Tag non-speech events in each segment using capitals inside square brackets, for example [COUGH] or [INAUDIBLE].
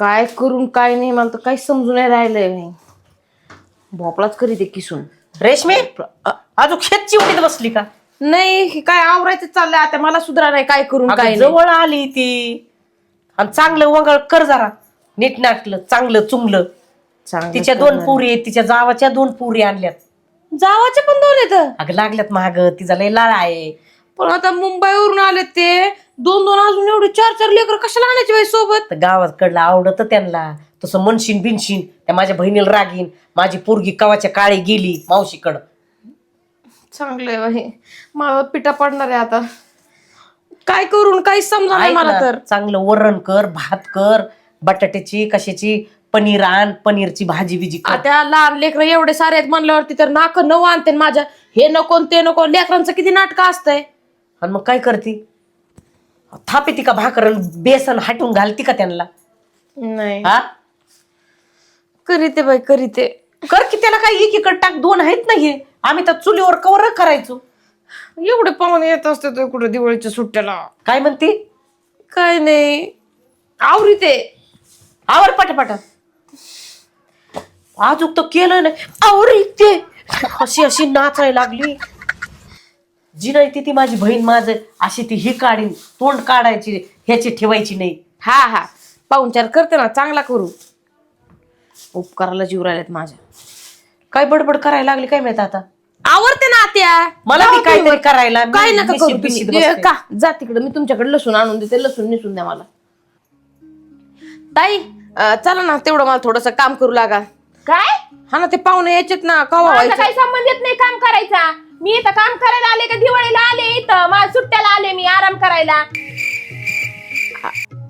काय करून काय नाही मला तर काहीच समजून नाही राहिलंय भोपळाच करीत आहे किसून. रेशमी अजून शेतची उडीत बसली का? नाही हे काय आवरायचं चाललंय आता मला सुधरा नाही काय करून अगं, काय नाही. जवळ आली ती. आणि चांगलं वंगळ कर जरा. नीट नाटलं चांगलं चुंगलं. चांगलं तिच्या कर दोन. पुरी आहेत तिच्या जावाच्या दोन पुरी आणल्यात. जावाचे पण दोन येत अगं लागल्यात महाग तिचा लय लाळ आहे. पण आता मुंबईवरून आले ते. दोन दोन अजून एवढे चार चार लेकर कशाला आणायचे बाई सोबत? तर गावाकडलं आवडत त्यांना. तसं मनशीन बिनशीन त्या माझ्या बहिणीला रागीन. माझी पोरगी कवाच्या काळी गेली मावशीकडं. चांगलंय बाई. मला पिठा पडणार आहे आता. काय करून काही समजा नाही ऐक मला ना, तर. चांगलं वरण कर भात कर बटाट्याची कशाची पनीर आण पनीरची भाजी बिजी कर. आता लहान लेकर एवढे सारे आहेत म्हणल्यावरती तर नाक नऊ आणते माझ्या. हे नको न ते नको लेकरांचं किती नाटक असतंय. आणि मग काय करती? थापी ती का भाकर बेसन हाटून घालती का त्यांना? नाही. हा? करीते बाई करीते. कर की त्याला काय एकीकडे टाक दोन आहेत ना हे. आम्ही तर चुलीवर कवर करायचो. एवढे पाहुणे येत असते तो कुठे दिवाळीच्या सुट्ट्याला? काय म्हणते? काय नाही. आवरीते. आवर पाटापाटा. अजून तो केलं नाही. आवरी ते अशी अशी नाचायला लागली. जी नाही ती ती माझी बहीण माझ अशी ती ही काढीन तोंड काढायची ह्याची ठेवायची नाही. हा हा. पाहुणचार करते ना चांगला करू. उपकाराला जीव राहिलेत माझ्या. काय बडबड करायला लागली काय माहीत आता? आवडते ना आत्या. मला जाऊ बी काहीतरी तुम्ही. करायला मी काय नका करू. बसते. ए, का? जा तिकडे मी तुमच्याकडे लसूण आणून देते लसूण निसून द्या मला. ताई अं, चला ना तेवढं मला थोडस काम करू लागा. काय? हा ना ते पाहुणे यायचेत ना कवा माझा व्हायचं? काही संबंध येत नाही काम करायचा. मी इथं काम करायला आले का? दिवाळीला आले इथं. माझ्या सुट्ट्याला आले मी आराम करायला.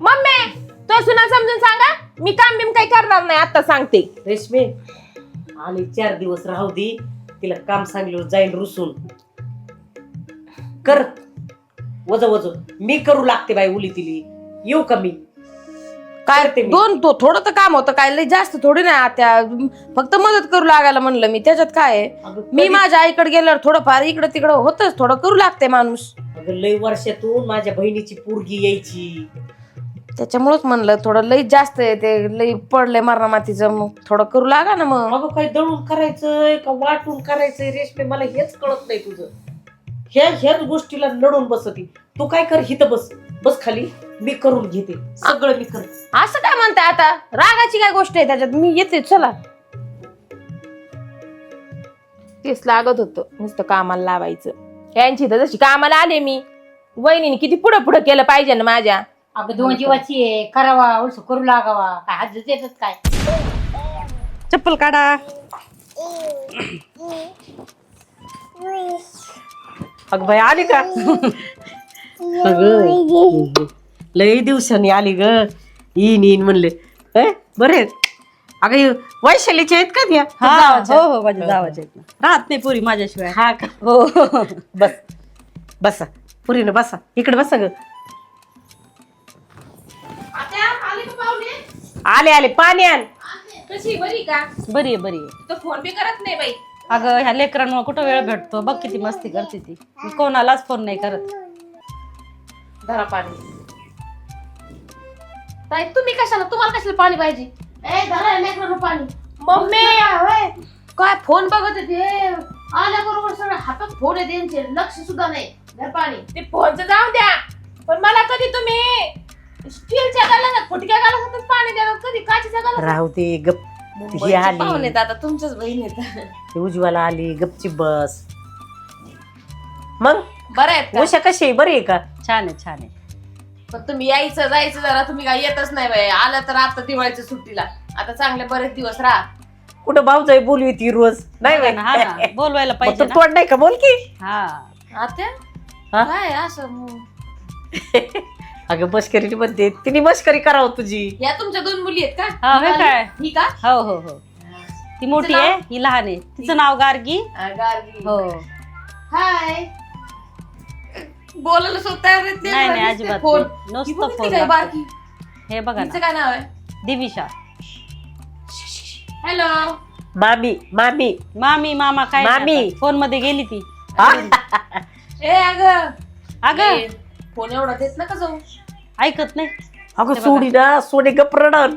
मम्मी तो सुना समजून सांगा. मी काम बिम काही करणार नाही आता सांगते. रेशमे आले चार दिवस राहू दे. तिला काम सांगल्यावर जाईल रुसून. कर. वज वज मी करू लागते बाई उली तिली. येऊ का मी? काय करते मी. दोन तो थोडं तर काम होतं काय लय जास्त थोडी नाही आत्या. फक्त मदत करू लागायला म्हणलं मी. त्याच्यात काय आहे? अगं, मी माझ्या आईकडे गेल्यावर थोडंफार इकडं तिकडं होतच थोडं करू लागते माणूस. अगं लय वर्षातून माझ्या बहिणीची पोरगी यायची. त्याच्यामुळेच म्हणलं थोडं लई जास्त आहे ते लई पडलंय मरणा मातीचं मग थोडं करू लागा ना मग. अगं काय दळून करायचंय का वाटून करायचंय? रेशमे मला हेच कळत नाही तुझं. ह्या ह्याच गोष्टीला लढून बसती. तू काय कर हिथं बस. बस खाली. मी करून घेते. सगळं मी करते असं काय म्हणताय आता? रागाची काय गोष्ट आहे त्याच्यात? मी येते चला. तेच लागत होतं नुसतं कामाला लावायचं. यांची तर जशी कामाला आले मी. वहिनीने किती पुढं पुढं केलं पाहिजे ना माझ्या. अगं दोन जीवाची आहे. करावा उलस करू लागावा. काय हात देतात काय? चप्पल काढा. अग बाई आली का? अगं. लय दिवसांनी आली ग. येईन येईन म्हणले. अय, बरे अगं हे वैशालीच्या आहेत का त्या? हा? हो हो माझ्या जावाच्या आहेत. ना. राहत नाही पुरी माझ्याशिवाय. हा का? हो बस. बसा. पुरीनं बसा. इकडे बसा ग. आले आले पाणी आण. कशी बरी का? बरी आहे बरी आहे. तर फोन पे करत नाही बाई. अगं ह्या लेकरांमुळे कुठं वेळ भेटतो? बघ किती मस्ती करते ती. मी कोणालाच फोन नाही करत. धरा पाणी. ताई तुम्ही कशाला? तुम्हाला कशाला पाणी पाहिजे? ए धरा लेकरांना पाणी. मम्मी काय फोन बघत होते आल्याबरोबर सगळं हातात फोन आहे त्यांचे लक्ष सुद्धा नाही. धर पाणी. ते फोनचं जाऊ द्या. पण मला कधी तुम्ही स्टीलच्या गालात फुटक्या गालात पाणी देतात कधी काचीच्या गालात राहू दे गप. ही आली. पाहुणे आता तुमच्याच बहीण आहेत. ती उज्ज्वला आली गपची बस. मग? बरं आहेत का? उषा कशी आहे? बरी आहे का? छान आहे छान आहे. पण तुम्ही यायचं जायचं जरा. तुम्ही काय येतच नाही बाई. आलं तर आता दिवाळीच्या सुट्टीला. आता चांगले बरेच दिवस राहा. कुठं भाऊजाई बोलवी ती रोज? नाही बाई. हा ना. बोलवायला [LAUGHS] मग पाहिजे तू ना. तोंड नाही का बोल की हा. आत्या हा? काय असं मग? [LAUGHS] अगं मस्करी म्हणते. तिने मस्करी करावं तुझी. या तुमच्या दोन मुली आहेत का? हा, होय काय? ही का? हो हो हो. ती मोठी? आहे ही लहान आहे. तिचं नाव गार्गी. गार्गी. हो. हाय. बोलायला स्वतः येत नाही नाही अजिबात. फोन नाही. ही नुसतं फोन काय लागतो. बारकी हे बघा ना. काय नाव आहे? दिविशा. हॅलो मामी मामी मामी मामा काय मामी. फोनमध्ये गेली ती. हा? ए अग. अगं. फोन एवढा देत नका जाऊ. ऐकत नाही. अगं सोडी ना सोने गप रडन.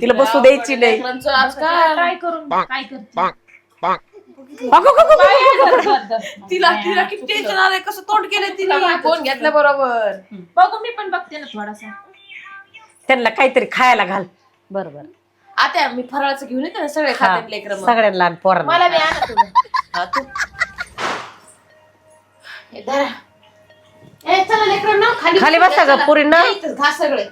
तिला बसू द्यायची नाही. लेकरांचं आजकाल ट्राय करून काय करते? अगं, अगं, अगं, अगं, अगं. तिला तिला किती टेन्शन आलंय कसं तोंड केलंय तिला फोन घेतल्या बरोबर. बघू मी पण बघते ना थोडासा. त्यांना काहीतरी खायला घाल. बरोबर. आता मी फराळाचं घेऊन येते ना सगळे खातात लेकर सगळ्यांना लहान पोरांना. मला बी आणा थोडं. हा तू. धरा. ए चला लेकरांनो खाली. खाली बसा ग, चला. पोरींनो. या इथं, घा सगळे.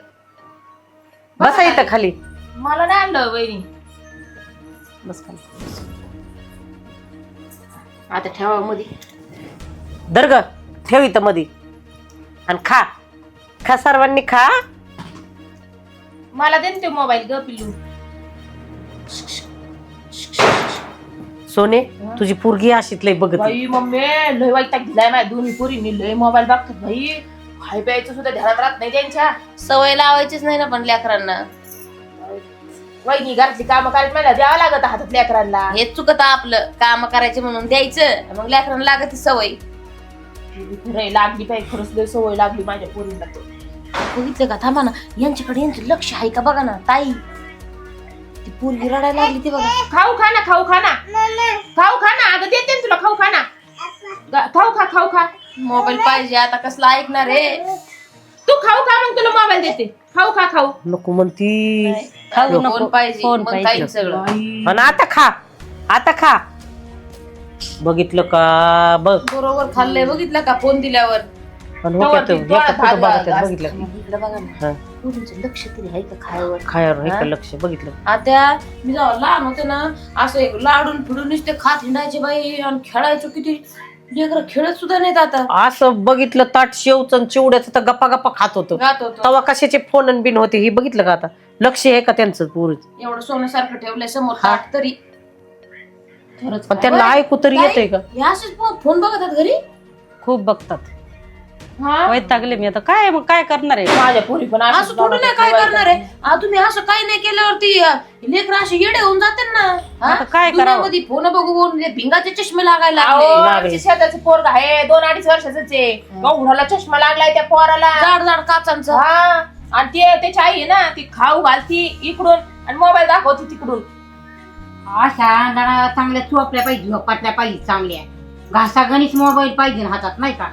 बसा इथं खाली. मला नाही आणलं वहिनी. बस खाली. आता ठेवा मध्ये दर्ग ठेव इथं मधी. आणि खा. खा सर्वांनी खा. मला दे ना ते मोबाईल ग पिल्लू. सोने तुझी पोरगी अशीच लय बघत आहे. मम्मी लय वैताग दिलाय माझ्या दोन्ही पोरींनी. लय मोबाईल बघतात भाई खाय प्यायचं सुद्धा ध्यानात राहत नाही त्यांच्या. सवय लावायचीच नाही ना पण लेकरांना. वहिनी घरातली कामं करायची मला द्यावं लागत हातात लेकरांना. हे चुकत आपलं. काम करायचे म्हणून द्यायचं. मग लेकरांना लागत ती सवय. खरंय लागली पाहिजे खरंच लय सवय लागली माझ्या तर. बघितलं का? थांबा ना. यांच्याकडे यांचं लक्ष आहे का? बघा ना ताई. ती पोरगी रडायला लागली ती बघा. खाऊ खा ना खाऊ खा ना. खाऊ खा ना. अगं देते ना तुला खाऊ खा ना. ग- खाऊ खा खाऊ खा. मोबाईल पाहिजे. आता कसला ऐकणार आहे? तू खाऊ खा मग तुला मोबाईल देते. खाऊ खा खाऊ. नको म्हणती. खाऊ फोन नको पाहिजे. फोन मग पाहिजे. सगळं. आणि आता खा. आता खा. बघितलं का? बघ. बरोबर खाल्लंय. बघितलं का फोन दिल्यावर? आणि तवर होत्यात, ती येतात डोळ्यात कुठं हात बघत आहेत, घाल- बघितलं का? इकडे बघा ना. हा. पोरींचं लक्ष तरी आहे का खायवर? खायावर हा? का लक्ष? बघितलं. आता मी जेव्हा लहान होते ना असं एक लाडून फिडून नुसते खात हिंडायचे बाई आणि खेळायचो किती. लेकर खेळत सुद्धा नाहीत आता. असं बघितलं ताट शेवचं आणि चिवड्याचं तर गप्पा गप्पा खात होतं. गात होतो. तेव्हा कशाचे फोन आणि बिन होते हे बघितलं का आता? लक्ष आहे का त्यांचं पुरुष एवढं सोन्यासारखं ठेवलंय समोर हा. ताट तरी. खरंच पण काय? त्यांना ऐकू तरी? येतंय का? हे असेच फोन बघतात घरी? खूप बघतात. हा? वैतागले मी आता. काय मग? काय करणार आहे? माझ्या पोरी पण असं थोडं नाही काय करणार आहे? आ, तुम्ही असं काही नाही केल्यावरती लेकर असे येडे होऊन जाते ना. हा? आता काय करावं? दुनियामध्ये फोन बघून ते भिंगाचे चष्मे लागायला अहो, लागले. आमच्या शेताचं पोरग आहे दोन अडीच वर्षाच आहे. एवढाला चष्मा लागलाय त्या पोराला. जाड जाड काचांचं. हा. आणि ते त्याची आई आहे ना ती खाऊ घालती इकडून आणि मोबाईल दाखवती तिकडून. अशा चांगल्या चोपल्या पाहिजे झोपाटल्या पाहिजे चांगल्या. घासा गणित मोबाईल पाहिजे ना हातात नाही का?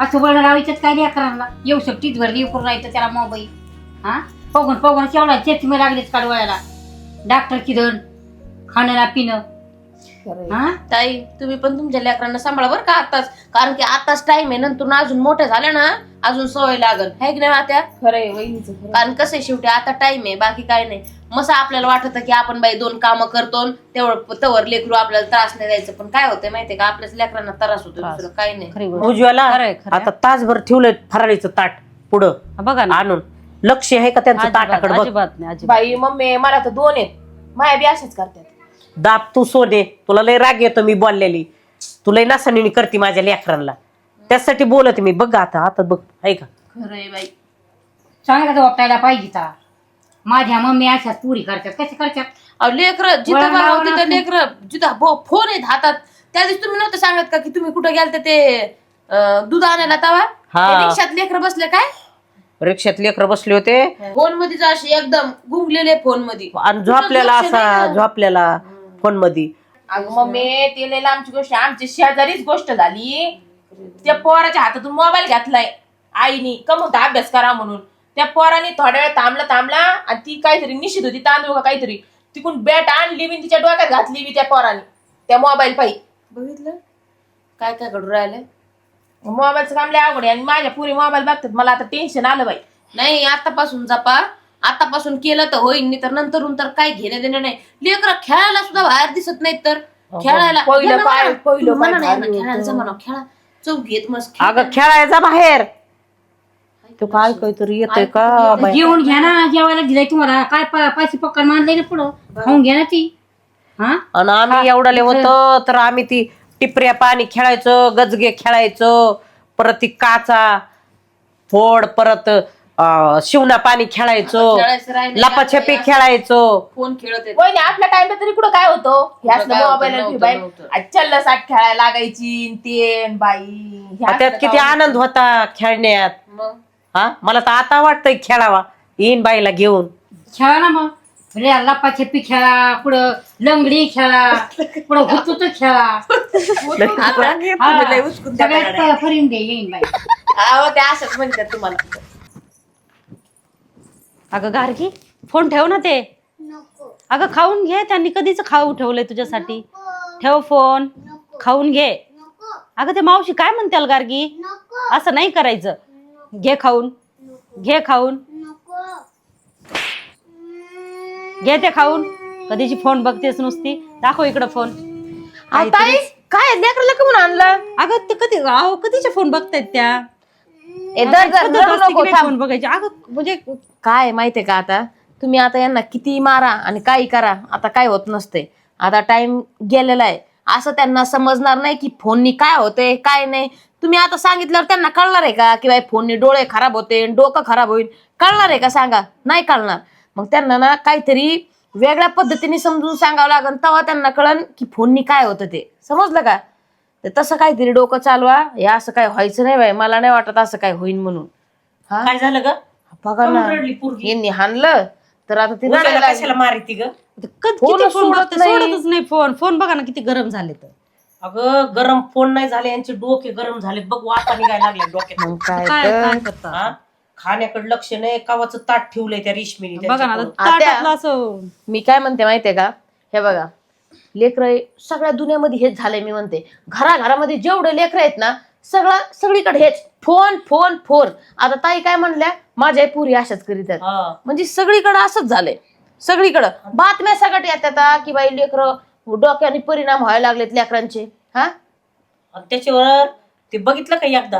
असं वळण लावायच्यात काय लेकरांना येऊ शकतीच भर येऊ करून राहायचं त्याला मोबाईल. हा? पगून पगून केवढा चष्मे लागलेच काढवायला डॉक्टरची धन खाणं पिणं. हा? ताई तुम्ही पण तुमच्या लेकरांना सांभाळा बरं का आताच कारण की आताच टाइम आहे नंतर अजून मोठे झाले ना अजून सवय लागल. है की नाही आत्या खरंय वहिनीचं खरं. कारण कसं आहे शेवटी आता टाइम आहे बाकी काय नाही. मस्त आपल्याला वाटत की आपण बाई दोन कामं करतो तेवढं तवर लेकरू आपल्याला त्रास नाही द्यायचं. पण काय होतंय माहितीये का? आपल्याच लेकरांना त्रास होतो. दुसरं काही नाही. खरी गोष्ट. उजव्याला खरंय, खरंय. आता तासभर ठेवलंय फराळीचं ताट पुढं हा, बघा ना. आणून. लक्ष आहे का त्यांचं अजिबात ताटाकडे? बघ. अजिबात नाही अजिबात बाई मम्मी मला तर दोन आहेत. माया बी अशाच करतात. दाब तू सोने. तुला लय राग येतो मी बोललेली. तू लय नासानी करते माझ्या लेकरांना. त्यासाठी बोलत मी. बघ आता आता बघ. आहे का? खरंय बाई. चांगला झोपटायला पाहिजे ता? माझ्या मम्मी अशाच पुरी करतात. कसे करतात? लेकर जिथं वळण बघावं लावून तिथं आपण- लेकर जिथं फोन आहेत हातात त्या दिवशी तुम्ही नव्हतं सांगत का की तुम्ही कुठं गेलते ते अं, दूध आणायला तवा? हा. ते रिक्षात लेकर बसले काय? रिक्षात लेकर बसले होते. फोनमध्ये असे एकदम गुंगलेले फोनमध्ये आणि झोपलेला असा. झोपलेला. फोनमध्ये अगं मम्मी ते लय लांबची गोष्ट. आमची शेजारीच गोष्ट झाली. त्या पोराच्या हातातून मोबाईल घातलाय. आईनी कम होता अभ्यास करा म्हणून. त्या पोराने थोड्या वेळ थांबला थांबला आणि ती काहीतरी निश्चित होती तांदूळ का काहीतरी. तिकून बॅट आणली बी तिच्या डोक्यात घातली बी त्या पोराने. त्या मोबाईल पायी. बघितलं? काय काय घडून राहिलंय? मोबाईलचं काम लय अवघड आहे आणि माझ्या पुरी मोबाईल बघतात. मला आता टेन्शन आलं बाई. नाही आतापासून जपा. आतापासून केलं तर होईल नाही तर नंतरून तर काय घेणं देणं नाही. लेकर खेळायला सुद्धा बाहेर दिसत नाहीत तर. खेळायला पहिलं या ना काय- म्हणा. पहिलं ना, खेळायला होतं. खेळा. चौघीत मस्त खेळ. अगं खेळायचा बाहेर. तो काय काहीतरी येतोय का बाई? जेवण घ्या ना जेवायला दिलंय तुम्हाला. काय पा- पाचशे पक्का मानलंय ना पुढं? खाऊन घ्या ना ती. हा? आणि आम्ही एवढाले होतो तर आम्ही ती टिपऱ्या पाणी खेळायचो गजगे खेळायचो परत ती काचा फोड परत अं, शिवना पाणी खेळायचो खेळायचं राहिलं. लपाछपी खेळायचो. फोन खेळत. वय आपल्या टाइमला तरी कुठं काय होतो? हे काय होतं? मोबाईल बाई. नव्हतं. साठ खेळायला लागायची न ते न बाई हे त्यात असलं किती आनंद होता खेळण्यात. मग? हा? मला तर आता वाटतंय खेळावा. येईन बाईला घेऊन. खेळा ना मग. रे लपाछपी खेळा पुढं लंगडी खेळा पुढं हुतुत खेळा. सगळ्यात फरीन दे येईन बाई. अहो ते असंच म्हणतात तुम्हाला. अगं गार्गी फोन ठेव ना ते. अगं खाऊन घे त्यांनी कधीच खाऊ ठेवलंय तुझ्यासाठी. ठेव फोन खाऊन घे. अगं ते मावशी काय म्हणते गार्गी? असं नाही करायचं. घे खाऊन. घे खाऊन. घे ते खाऊन. कधीची फोन बघतेस नुसती. दाखव इकडं फोन. अहो, ताई काय लेकराला का म्हणून आणलं? अगं ते कधी अहो कधीचे फोन बघतायत त्या? ए, दर दर पद्धत दर असते की नको नाही थांब. फोन बघायचे? अगं म्हणजे काय माहितीये का आता? तुम्ही आता यांना किती मारा आणि काही करा आता काय होत नसते आता टाइम गेलेला आहे. असं त्यांना समजणार नाही की फोननी काय होते काय नाही. तुम्ही आता सांगितल्यावर त्यांना कळणार आहे का की बाई फोननी डोळे खराब होते डोकं खराब होईल? कळणार आहे का? सांगा. नाही कळणार. मग त्यांना ना काहीतरी वेगळ्या पद्धतीने समजून सांगावं लागेल. तेव्हा त्यांना कळन की फोननी काय होतं ते. समजलं का? तर तसं काहीतरी डोकं चालवा. हे असं काय व्हायचं नाही बाई. मला नाही वाटत असं काय होईल म्हणून. हा? काय झालं ग? बघा ना. काहून रडली पोरगी? यांनी हाणलं तर आता ती उद्याला रडायला लागली. कशाला मारिती ग? कधी फोन किती फोन सोडत बघते नाही. सोडतच नाही फोन. फोन बघा ना किती गरम झाले तर. अगं गरम फोन नाही झाले यांचे डोके गरम झालेत. बघ वाटा निघायला लागले डोक्यात. मग काय काय तर. काय करता? हा? खाण्याकडे लक्ष नाही. कावाचं ताट ठेवलंय त्या रेशमीने बघा ना आता. ताटातलं असं मी काय म्हणते माहितीये का? हे बघा लेकर सगळ्या दुनियामध्ये हेच झालंय मी म्हणते. घराघरामध्ये जेवढे लेकर आहेत ना सगळं सगळीकडे हेच. Phone phone phone. आता ताई काय म्हणल्या? माझ्या पुरी अशाच करीत आहेत. हा. म्हणजे सगळीकडे असंच झालंय. सगळीकडं. बातम्या सगळ्यात येतात आ, की बाई लेकर डोक्याने परिणाम व्हायला लागलेत लेकरांचे. हा? आणि त्याच्यावर ते बघितलं का एकदा?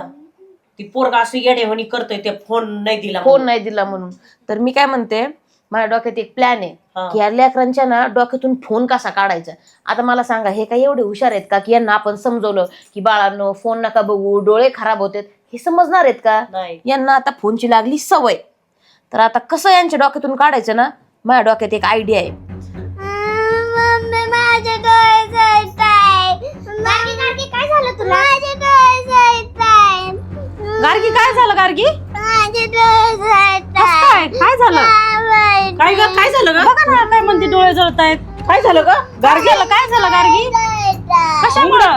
ती पोरगा असं येडेवणी करतोय ते फोन नाही दिला फोन नाही दिला म्हणून. तर मी काय म्हणते माझ्या डोक्यात एक प्लॅन आहे हा. की या लेकरांच्या ना डोक्यातून फोन कसा काढायचा? आता मला सांगा हे काय एवढे हुशार आहेत का की यांना आपण समजवलं की बाळांनो फोन नका बघू डोळे खराब होतात हे समजणार आहेत का? नाही. यांना आता फोनची लागली सवय. तर आता कसं यांच्या डोक्यातून काढायचं ना? माझ्या डोक्यात एक आयडिया आहे. मम्मी माझे डोळे जळताय गाडी गाडी काय झालं तुला माझे डोळे जळताय गार्गी काय? झालं गार्गी माझे डोळे जळताय काय काय झालं काय ग काय झालं ग? बघा ना काय म्हणते डोळे जळतायत? काय झालं ग? गार्गी काय झालं गार्गी? कशामुळं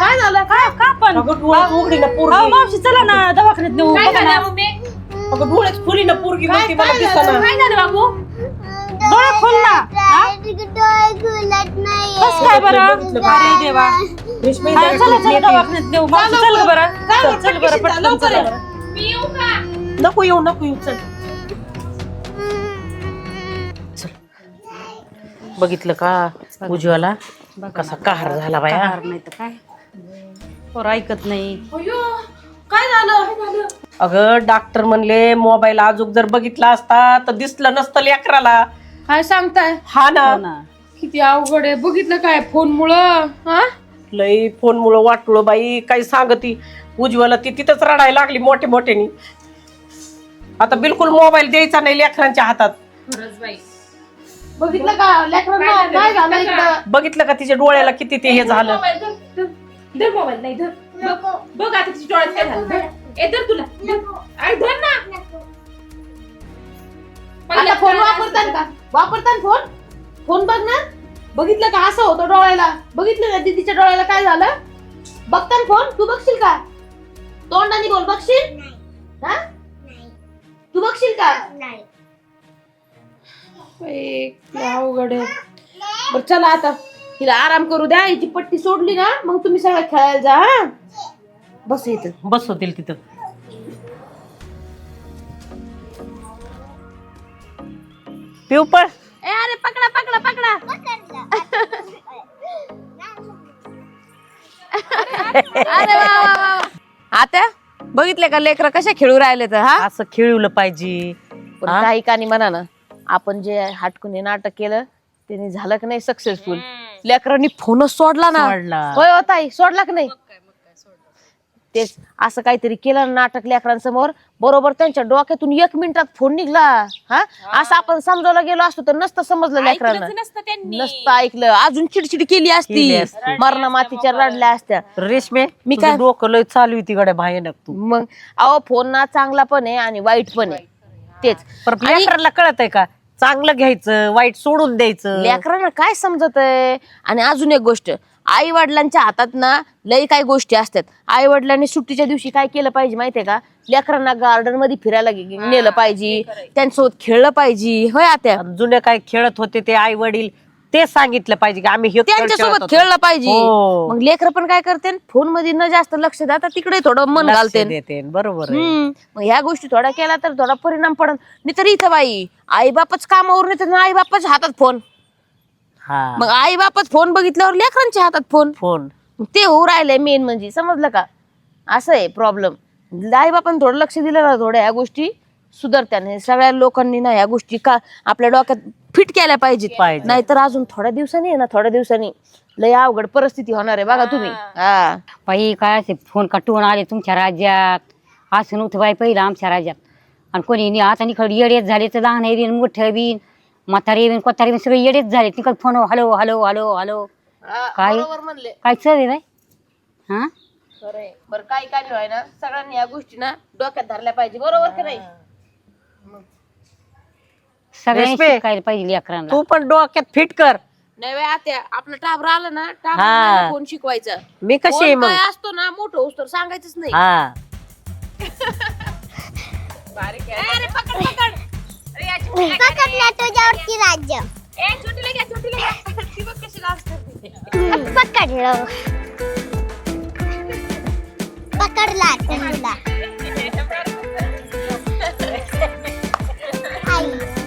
काय झालं? काय का पण? अगं डोळ्यात उघडी ना अहो, पोरगी मावशी चला ना दवाखान्यात नेऊ. काय बघा ना. झालं मम्मी? अगं डोळ्यात फुली ना पोरगी म्हणते मला दिसना. काय झालं बाबू? डोळे खोल ना. हा? कस काय बरं? अरे देवा. हा, चला. दवाखान्यात नेऊ. मावशी चल गं बरं. चल, चल बरं पटकन चला बरं. नको येऊ नको येऊ चल. बघितलं का उज्ज्वला? कसा कहार झाला बाया. नाही तर काय? पोर ऐकत नाही. काय झालं? अगं डॉक्टर म्हणले मोबाईल अजून जर बघितला असता तर दिसलं नसतं लेकराला. काय सांगताय? हा ना. हो ना. किती अवघड आहे. बघितलं काय? फोन मुळे हा? लई फोन मुळे वाटलो बाई काही सांगती. उज्ज्वला ती तिथंच रडायला लागली मोठे मोठ्यानी आता बिलकुल मोबाईल द्यायचा नाही लेकरांच्या हातात. बघितलं का? लेकरांना काय झालं? इकडं बघितलं का तिच्या डोळ्याला किती ते हे झालं? धर मोबाईल नाही धर. बघ बघ आता तिच्या डोळ्यात काय झालं. धर. ए धर तुला. अरे धर ना. आता फोन वापरतान का? वापरतान फोन फोन बघ ना. बघितलं का असं होतं डोळ्याला? बघितलं ना दीदीच्या डोळ्याला काय झालं? बघतान फोन तू बघशील का? तोंडाने बोल बघशील? हा? तू बघशील का? नाही. अवघड आहे. बरं चला आता. हिला आराम करू द्या. हिची पट्टी सोडली ना मग तुम्ही सगळं खेळायला जा हा. बस इथं. बस होतील तिथं. पिऊ पण. ए अरे पकडा पकडा पकडा. अरे वा वा वा. वा. आता बघितले का लेकर कशा खेळू राहिले तर हा? असं खेळवलं पाहिजे. पण हा? काही कानी म्हणा ना. आपण जे हाटकून नाटक केलं त्याने झालं की नाही सक्सेसफुल लेकरांनी फोनच सोडला ना. सोडला. होय हो ताई सोडला की नाही? तेच असं काहीतरी केलं ना नाटक लेकरांसमोर. बरोबर त्यांच्या डोक्यातून एक मिनिटात फोन निघला. हा? असं आपण समजावला गेलो असतो तर नसतं समजलं लेकरांना. नसतं ऐकलं. अजून चिडचिड केली असती. केली असती. मरणा मातीच्या रडल्या असत्या. रेशमे मी काय- डोकं लय चालू होती गड्या भयानक तू. मग अहो फोन ना चांगला पण आहे आणि वाईट पण आहे. तेच. पण लेकराला कळत आहे का? चांगलं घ्यायचं वाईट सोडून द्यायचं. लेकरांना काय समजत आहे? आणि अजून एक गोष्ट आई वडिलांच्या हातात ना लई काही गोष्टी असतात. आई वडिलांनी सुट्टीच्या दिवशी काय केलं पाहिजे माहितीये का? लेकरांना गार्डनमध्ये फिरायला गे- नेलं पाहिजे त्यांच्यासोबत खेळलं पाहिजे. होय आत्या? आणि जुने काय खेळत होते ते आई वडील ते सांगितलं पाहिजे की आम्ही हे खेळ खेळत त्यांच्यासोबत होतो. खेळलं पाहिजे. हो. मग लेकर पण काय करते? फोनमध्ये न जास्त लक्ष देता तिकडे थोडं मन लक्ष घालते. देते. बरोबर आहे. हम्म. मग ह्या गोष्टी थोड्या केल्या तर थोडा परिणाम पडन. नाही तर इथं बाई आई बापच कामावर नाही तर आई बापाच्या हातात फोन. हा. मग आई बापच फोन बघितल्यावर लेकरांच्या हातात फोन. फोन. मग ते होऊ राहिलंय मेन म्हणजे. समजलं का? असं आहे प्रॉब्लेम आई बापान थोडं लक्ष दिलं ना थोड्या ह्या गोष्टी. सुधारत्याने. सगळ्या लोकांनी ना ह्या गोष्टी का आपल्या डोक्यात फिट केल्या पाहिजेत. पाहिजे. नाहीतर अजून थोड्या दिवसांनी आहे ना थोड्या दिवसांनी लय अवघड परिस्थिती होणार आहे बघा तुम्ही. हा. बाई काय असे फोन कटवून आले तुमच्या राज्यात? असं नव्हतं बाई पहिलं आमच्या राज्यात. आणि कोणी नि- आता निकड येडेच झाले तर लहान बिन मोठं बिन म्हातारे बिन कोतारे बिन सगळे येडेच झाले निकड phone hello hello hello hello. काय? बरोबर म्हणले. काय चव आहे बाई? हा? बरं काय काय नाही ना सगळ्यांनी या गोष्टी ना डोक्यात धरल्या पाहिजे. बरोबर की नाही? सगळ्यांनी शिकायला पाहिजे लेकरांना. तू पण डोक्यात फिट कर. नाही आत्या आपलं टाबर आलं ना हा. टाबर फोन शिकवायचं? मी कशी असतो ना मोठं उस्तर सांगायचंच नाही. [LAUGHS] राज्य. पकडलं पकडला आई.